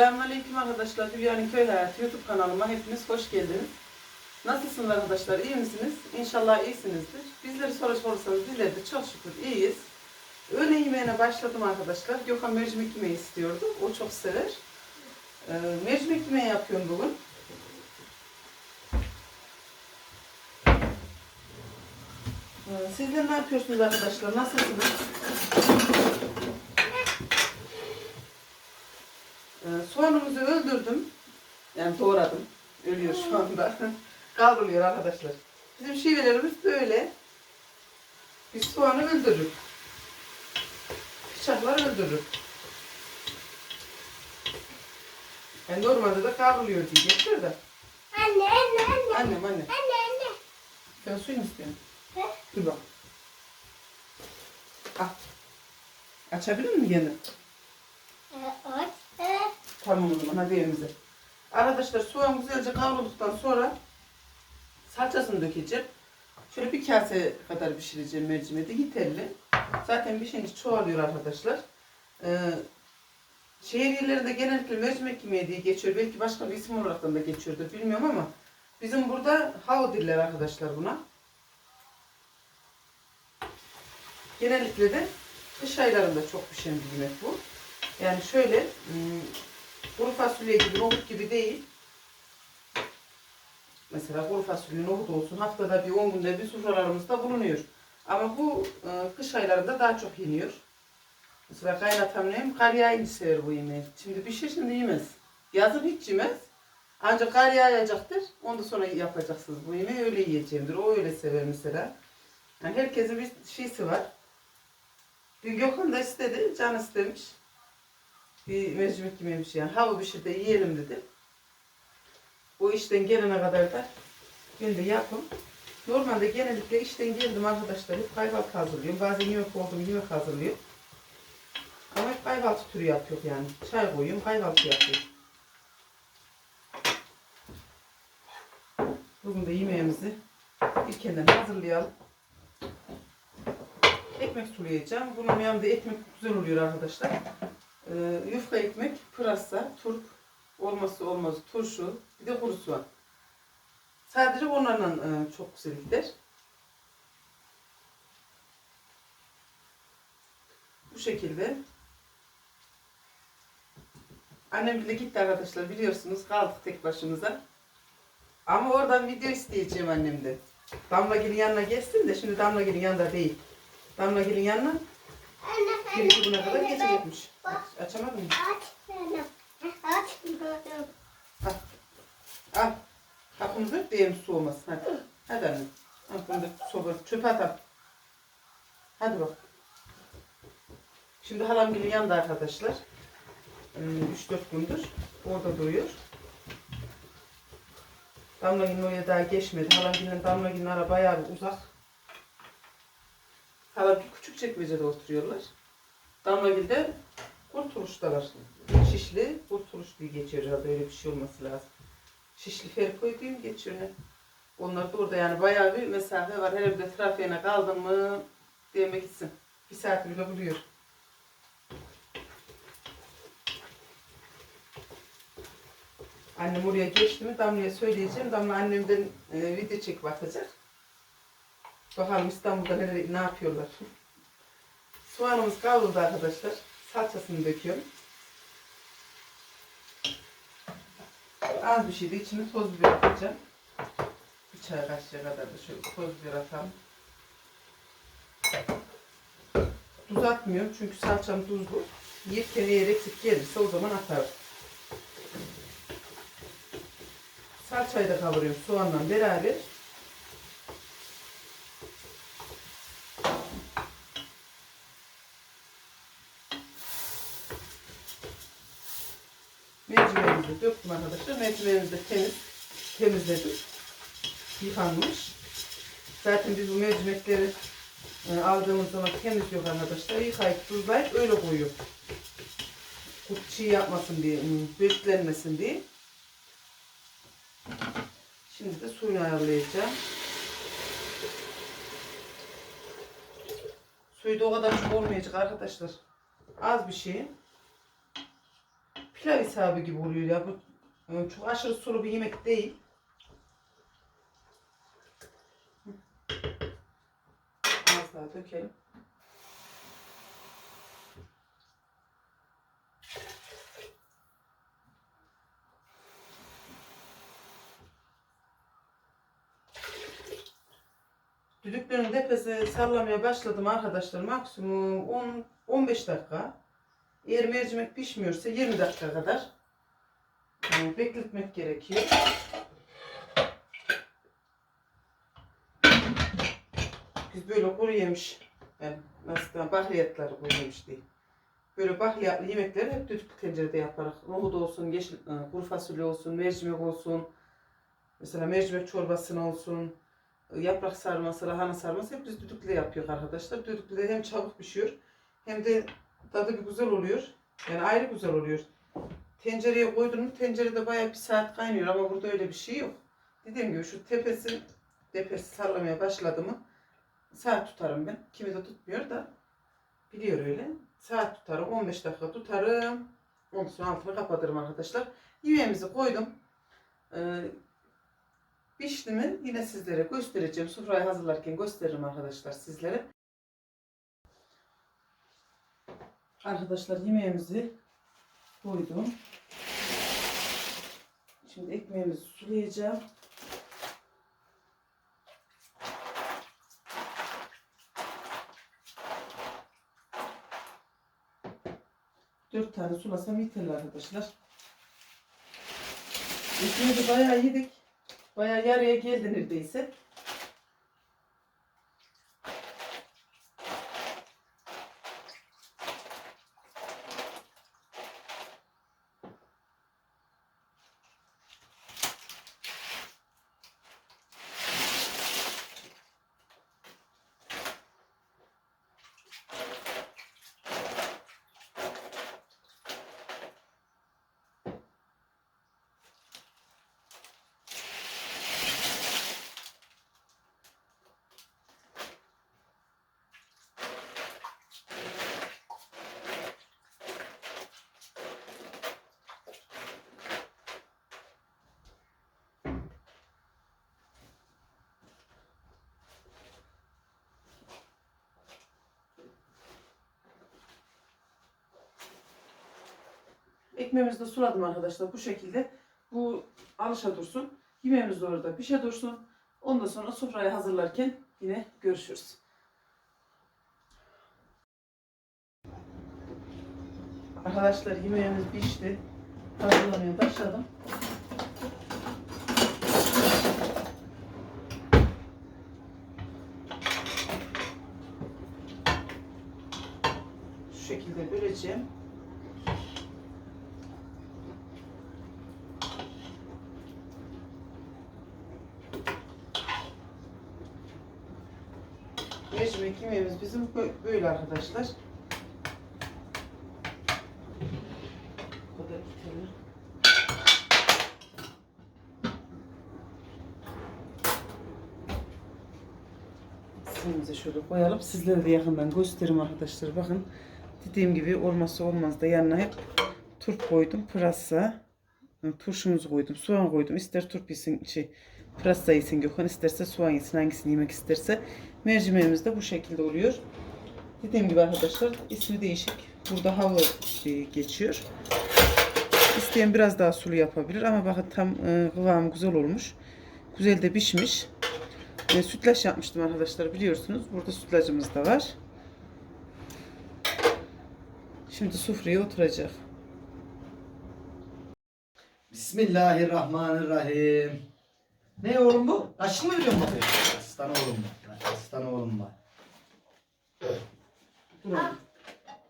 Selamünaleyküm arkadaşlar. Hülya'nın Köy Hayatı YouTube kanalıma hepiniz hoş geldiniz. Nasılsınız arkadaşlar? İyi misiniz? İnşallah iyisinizdir. Bizleri soru sorarsanız bizler de çok şükür iyiyiz. Öğle yemeğine başladım arkadaşlar. Gökhan mercimek yemeği istiyordu. O çok sever. Ee, mercimek yemeği yapıyorum bugün. Ee, Sizler ne yapıyorsunuz arkadaşlar? Nasılsınız? Ee, soğanımızı öldürdüm. Yani doğradım. Ölüyor şu anda. Kavruluyor arkadaşlar. Bizim şivelerimiz böyle. Biz soğanı öldürürük. Bıçaklar öldürürük. Yani normalde de kavruluyor diye geçiyor da. Anne anne anne. Annem anne. Anne anne. Sen suyunu istiyorsun. He? Dur bak. Al. Açabilir miyim gene? Tamam o zaman hadi evimize. Arkadaşlar soğan güzelce kavrulduktan sonra salçasını dökeceğim. Şöyle bir kase kadar pişireceğim mercimeği yeterli. Zaten pişince çoğalıyor arkadaşlar. Ee, şehir yerlerinde genellikle mercimek yemeği diye geçiyor. Belki başka bir isim olarak da geçiyordur bilmiyorum ama bizim burada havu diller arkadaşlar buna. Genellikle de kış aylarında çok pişen bir yemek bu. Yani şöyle hmm, kuru fasulye gibi, nohut gibi değil. Mesela kuru fasulye, nohut olsun haftada bir 10 günde bir sofralarımızda bulunuyor. Ama bu e, kış aylarında daha çok yeniyor. Mesela kaynatam neyim? Kar yağınca sever bu yemeği. Şimdi pişir şimdi yemez. Yazın hiç yemez. Ancak kar yağacaktır. Ondan sonra yapacaksınız bu yemeği. Öyle yiyeceğimdir. O öyle sever mesela. Yani herkesin bir şeysi var. Bir Gökhan da istedi. Can istemiş bir mercimek yememiş yani. Hava pişir de yiyelim dedi. O işten gelene kadar da ben de yapım. Normalde genellikle işten geldim arkadaşlar hep kahvaltı hazırlıyorum. Bazen yemek oldum yemek hazırlıyorum. Ama hep kahvaltı türü yapıyor yani. Çay koyuyorum kahvaltı yapıyorum. Bugün de yemeğimizi ilkenden hazırlayalım. Ekmek sulayacağım. Bunun yanında ekmek güzel oluyor arkadaşlar. Ee, yufka ekmek, pırasa, turp, olması olmaz turşu, bir de kuru soğan. Sadece onlarla e, çok güzel gider. Bu şekilde. Annem bile gitti arkadaşlar biliyorsunuz kaldık tek başımıza. Ama oradan video isteyeceğim annemden. Damlagil'in yanına geçsin de şimdi Damlagil'in yanında değil. Damlagil'in yanına Anne iki güne kadar geçecekmiş. Bak. Açamadın mı? Aç. Anne. Aç. Al. Al. Kapını dök diyelim su olmasın. Hadi. Hadi anne. Al bunu da soba çöpe atalım. Hadi bak. Şimdi halam gibi yanında arkadaşlar. 3-4 gündür orada duruyor. Damla günün oraya daha geçmedi. Halam günün damla günün ara bayağı bir uzak. Hala bir küçük çekmecede oturuyorlar. Damla günde kurtuluştalar. Şişli kurtuluş diye geçiyor herhalde öyle bir şey olması lazım. Şişli Ferkoy diye mi geçiyor ne? Onlar da orada yani bayağı bir mesafe var. Hele bir de trafiğine kaldın mı demek gitsin. Bir saat bile buluyor. Annem oraya geçti mi Damla'ya söyleyeceğim. Damla annemden e, video çekip atacak. Bakalım İstanbul'da ne, ne yapıyorlar. Soğanımız kavruldu arkadaşlar. Salçasını döküyorum. Az bir şey de içine toz biber atacağım. Bir çay kaşığı kadar da şöyle toz biber atalım. Tuz atmıyorum çünkü salçam tuzlu. Yerken eğer eksik gelirse o zaman atarım. Salçayı da kavuruyorum soğanla beraber. Döktüm arkadaşlar. Mercimeğimiz de temiz. Temizledim. Yıkanmış. Zaten biz bu mercimekleri e, aldığımız zaman temiz yok arkadaşlar. Yıkayıp tuzlayıp öyle koyuyor. Çiğ yapmasın diye, böğürtlenmesin diye. Şimdi de suyunu ayarlayacağım. Suyu da o kadar çok olmayacak arkadaşlar. Az bir şey. Pilav hesabı gibi oluyor ya. Bu e, çok aşırı sulu bir yemek değil. Az daha dökelim. Düdüklünün tepesi sallamaya başladım arkadaşlar. Maksimum 10 15 dakika. Eğer mercimek pişmiyorsa 20 dakika kadar e, bekletmek gerekiyor. Biz böyle kuru yemiş, yani nasıl diyeyim, bakliyatları kuru yemiş değil. Böyle bakliyatlı yemekleri hep düdüklü tencerede yaparız. Nohut olsun, yeşil, e, kuru fasulye olsun, mercimek olsun. Mesela mercimek çorbasını olsun, yaprak sarması, lahana sarması hep biz düdüklüde yapıyoruz arkadaşlar. Düdüklüde hem çabuk pişiyor hem de tadı bir güzel oluyor. Yani ayrı güzel oluyor. Tencereye koydun mu tencerede bayağı bir saat kaynıyor ama burada öyle bir şey yok. Dediğim gibi şu tepesi tepesi sallamaya başladı mı saat tutarım ben. Kimi de tutmuyor da biliyor öyle. Saat tutarım 15 dakika tutarım. Ondan sonra altını kapatırım arkadaşlar. Yemeğimizi koydum. Ee, Pişti mi yine sizlere göstereceğim. Sofrayı hazırlarken gösteririm arkadaşlar sizlere. Arkadaşlar yemeğimizi koydum. Şimdi ekmeğimizi sulayacağım. Dört tane sulasam yeterli arkadaşlar. Ekmeği de bayağı yedik. Bayağı yarıya geldi neredeyse. Ekmeğimizi de suladım arkadaşlar bu şekilde. Bu alışa dursun. Yemeğimiz de orada pişe dursun. Ondan sonra sofrayı hazırlarken yine görüşürüz. Arkadaşlar yemeğimiz pişti. Hazırlamaya başladım. Şu şekilde böleceğim. Mercimek yemeğimiz bizim bö- böyle arkadaşlar. Bu kadar yeterli. Suyumuzu şöyle koyalım. Sizlere de yakından göstereyim arkadaşlar. Bakın dediğim gibi olmazsa olmaz da yanına hep turp koydum. Pırasa, turşumuzu koydum. Soğan koydum. İster turp yesin, şey, pırasa yesin Gökhan. isterse soğan yesin. Hangisini yemek isterse. Mercimeğimiz de bu şekilde oluyor. Dediğim gibi arkadaşlar ismi değişik. Burada havlu e, geçiyor. İsteyen biraz daha sulu yapabilir ama bakın tam e, kıvamı güzel olmuş. Güzel de pişmiş. E, sütlaç yapmıştım arkadaşlar biliyorsunuz. Burada sütlacımız da var. Şimdi sofraya oturacak. Bismillahirrahmanirrahim. Ne oğlum bu? Kaçlı mı biliyorsun bakayım? Aslan oğlum bak. Aslan oğlum bak.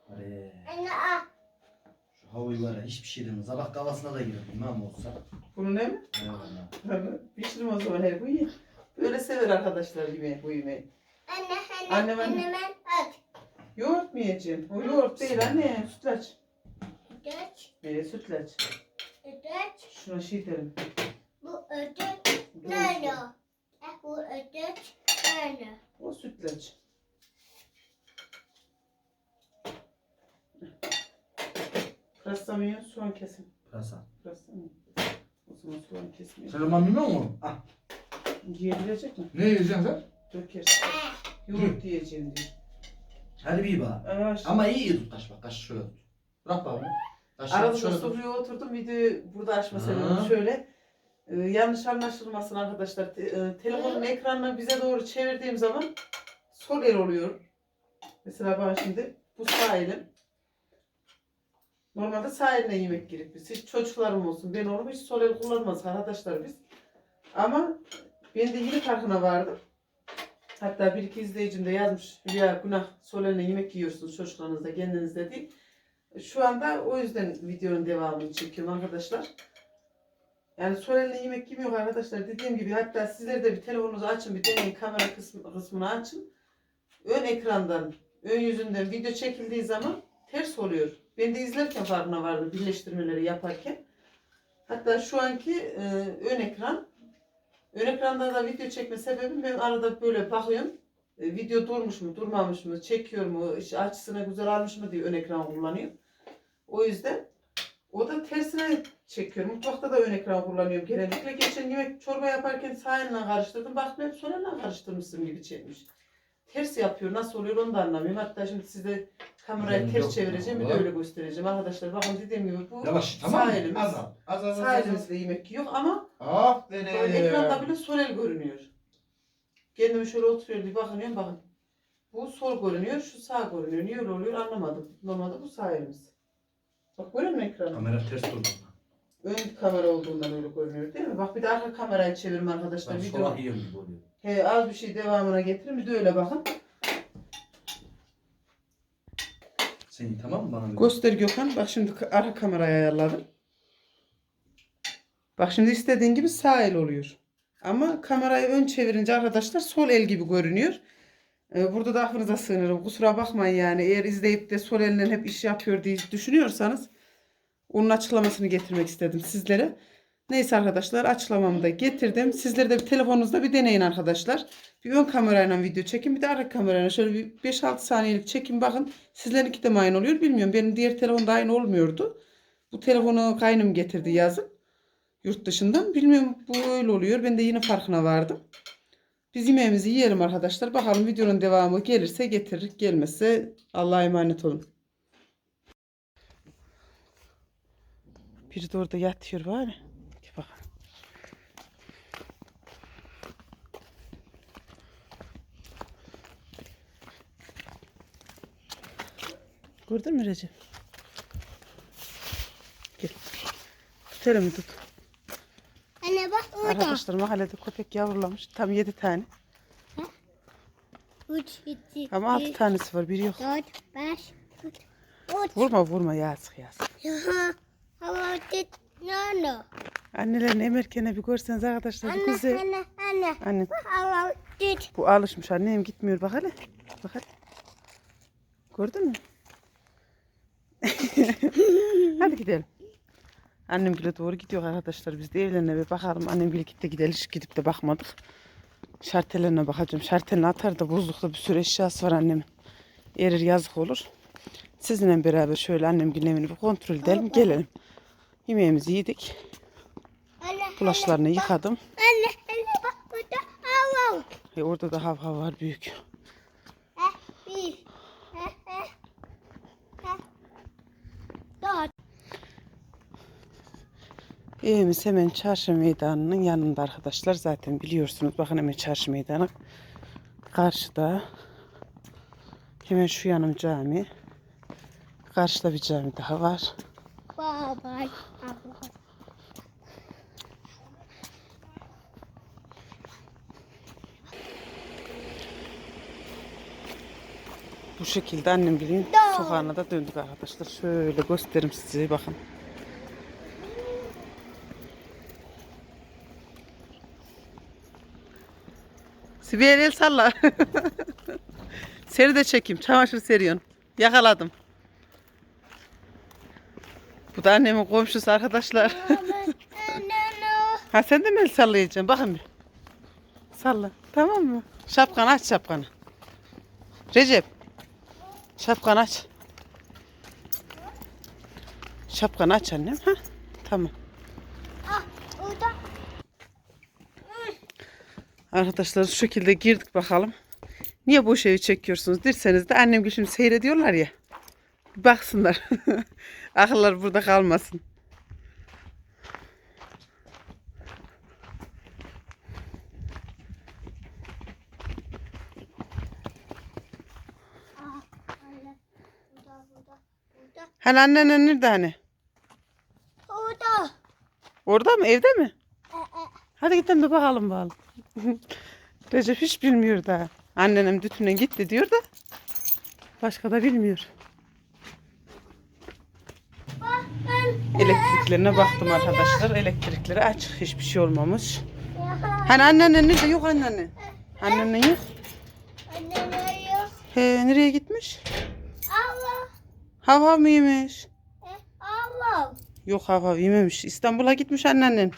Hadi. Anne ah. Şu havayı var ya hiçbir şey demez. Sabah kafasına da girer bilmem olsa. Bunu ne mi? Eyvallah. Pişirim o zaman her bu iyi. Böyle sever arkadaşlar yemeği, bu yemeği. Anne Anne, anne. anne. Anne ben. Yoğurt mu yiyeceğim? O yoğurt değil anne, sütlaç. Ödüç. Ee, sütlaç. Ödüç. Şuna şey derim. Bu ödüç. Eh, Bu ödüç. Nerede? O sütlaç. Yiyorsun? Soğan kesim. Pırasa. Mı? O zaman soğan kesmiyor. Sen aman bilmiyor musun? Ah. Yiyebilecek mi? Ne yiyeceksin sen? Döker. Yoğurt diyeceğim diyor. Hadi bir bak. Yavaş. Ama iyi iyi tut kaş bak. Kaş şöyle tut. Bırak bak bunu. Kaş Arada şöyle tut. oturdum videoyu burada açma Ha. sebebim şöyle. Ee, yanlış anlaşılmasın arkadaşlar. Te- e, telefonun ekranını bize doğru çevirdiğim zaman sol el oluyor. Mesela bana şimdi bu sağ elim. Normalde sağ eline yemek girip biz. Hiç çocuklarım olsun. Ben onu hiç sol el kullanmaz arkadaşlar biz. Ama ben de yine farkına vardım. Hatta bir iki izleyicim de yazmış. Hülya günah sol eline yemek yiyorsunuz çocuklarınızda kendinizde değil. Şu anda o yüzden videonun devamını çekiyorum arkadaşlar. Yani sol elle yemek yemiyor arkadaşlar. Dediğim gibi hatta sizler de bir telefonunuzu açın, bir deneyin kamera kısmı, kısmını açın. Ön ekrandan, ön yüzünden video çekildiği zaman ters oluyor. Ben de izlerken farkına vardım birleştirmeleri yaparken. Hatta şu anki e, ön ekran, ön ekranda da video çekme sebebim ben arada böyle bakıyorum. E, video durmuş mu, durmamış mı, çekiyor mu, işte açısına güzel almış mı diye ön ekran kullanıyorum. O yüzden o da tersine çekiyorum. Mutfakta da ön ekran kullanıyorum genellikle. Geçen yemek çorba yaparken sağ elle karıştırdım. Baktım hep sol elle karıştırmışsın gibi çekmiş. Ters yapıyor. Nasıl oluyor onu da anlamıyorum. Hatta şimdi size kamerayı Yok, ters yok. çevireceğim. Bir de öyle göstereceğim. Arkadaşlar bakın dediğim gibi bu Yavaş tamam mı? sağ elimiz. Az al. Az az az. Sağ az. elimizle yemek yiyor ama Aferin. ekranda bile sol el görünüyor. Kendime şöyle oturuyor diye bakınıyorum bakın. Bu sol görünüyor, şu sağ görünüyor. Niye öyle oluyor anlamadım. Normalde bu sağ elimiz. Bak görüyor musun ekranı? Kamera ters durdu. Ön kamera olduğundan öyle görünüyor değil mi? Bak bir de arka kamerayı çevirme arkadaşlar. Ben Video. sola yiyorum gibi oluyor. He, az bir şey devamına getirin. Bir de öyle bakın. Sen tamam mı bana? Göster Gökhan. Bak şimdi ka- arka kamerayı ayarladım. Bak şimdi istediğin gibi sağ el oluyor. Ama kamerayı ön çevirince arkadaşlar sol el gibi görünüyor. Ee, burada da affınıza sığınırım. Kusura bakmayın yani. Eğer izleyip de sol elle hep iş yapıyor diye düşünüyorsanız onun açıklamasını getirmek istedim sizlere. Neyse arkadaşlar açıklamamı da getirdim. Sizler de bir telefonunuzda bir deneyin arkadaşlar. Bir ön kamerayla video çekin bir de arka kamerayla şöyle bir 5-6 saniyelik çekin bakın. Sizlerinki de mi aynı oluyor bilmiyorum. Benim diğer telefonda aynı olmuyordu. Bu telefonu kaynım getirdi yazın. Yurt dışından. Bilmiyorum bu öyle oluyor. Ben de yine farkına vardım. Biz yemeğimizi yiyelim arkadaşlar. Bakalım videonun devamı gelirse getirir. Gelmezse Allah'a emanet olun. Biri de orada yatıyor ya. Gel bakalım. Gördün mü Recep? Gel. Tut elimi tut. Anne bak orada. Arkadaşlar mahallede köpek yavrulamış. Tam 7 tane. 3, 2, Ama 6 tanesi var. Biri yok. 4, 5, 3. Vurma vurma yazık yazık. Hava dit. No, no. Annelerin emerkene bir görseniz arkadaşlar Anne, güzel. anne, anne. Anne dit. bu alışmış annem gitmiyor bak hele. Bak hele. Gördün mü? Hadi gidelim. Annem bile doğru gidiyor arkadaşlar. Biz de evlerine bir bakalım. Annem bile gitti gidelim. Gidip de bakmadık. Şartelerine bakacağım. Şartelini atar da buzlukta bir sürü eşyası var annemin. Erir yazık olur. Sizinle beraber şöyle annem evini bir kontrol edelim. Gelelim. Yemeğimizi yedik. Bulaşlarını yıkadım. anne, anne bak burada hava. E orada da hav hav var büyük. Evimiz hemen çarşı meydanının yanında arkadaşlar. Zaten biliyorsunuz. Bakın hemen çarşı meydanı. Karşıda. Hemen şu yanım cami. Karşıda bir cami daha var. Baba. Bu şekilde annem Doğru. sokağına da döndük arkadaşlar. Şöyle göstereyim size bakın. Sibel el salla. Seni de çekeyim. Çamaşır seriyorsun. Yakaladım. Bu da annemin komşusu arkadaşlar. ha sen de mi el sallayacaksın? Bakın bir. Salla. Tamam mı? Şapkanı aç şapkanı. Recep. Şapkanı aç. Şapkanı aç annem. Ha? Tamam. Ah burada. Arkadaşlar şu şekilde girdik bakalım. Niye boş evi çekiyorsunuz derseniz de annem şimdi seyrediyorlar ya. Baksınlar. Akıllar burada kalmasın. Hani annen nerede hani? Burada. Orada mı? Evde mi? E, e. Hadi gidelim de bakalım bakalım. Recep hiç bilmiyor daha. Annenem dütüne gitti diyor da. Başka da bilmiyor. Elektriklerine baktım arkadaşlar. Elektrikleri açık. Hiçbir şey olmamış. Hani anneannen nerede? Yok anneannen. Anneannen yok. Anne ne yok? He, nereye gitmiş? Allah. Hav hav mı yemiş? E, Allah. Yok hav hav yememiş. İstanbul'a gitmiş anneannen.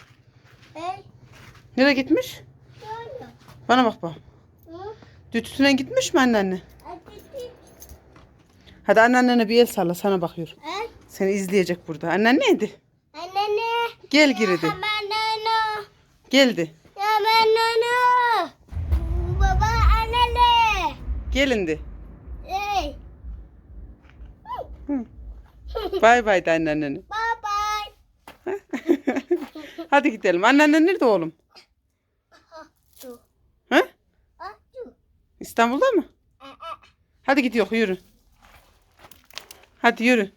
E, Nereye gitmiş? Bana bak bak. Hı? Dütüne gitmiş mi anneanne? Hadi anneannene bir el salla sana bakıyor. Seni izleyecek burada. Annen neydi? anne ne? Gel girdi. Hemen ne? Geldi. Hemen ne? Baba anne ne? Gelindi. Ey. Bay bay de anneannene. Bye bye. Hadi gidelim. Anneannen nerede oğlum? Dur. He? Ah, dur. İstanbul'da mı? Hadi gidiyor yürü. Hadi yürü.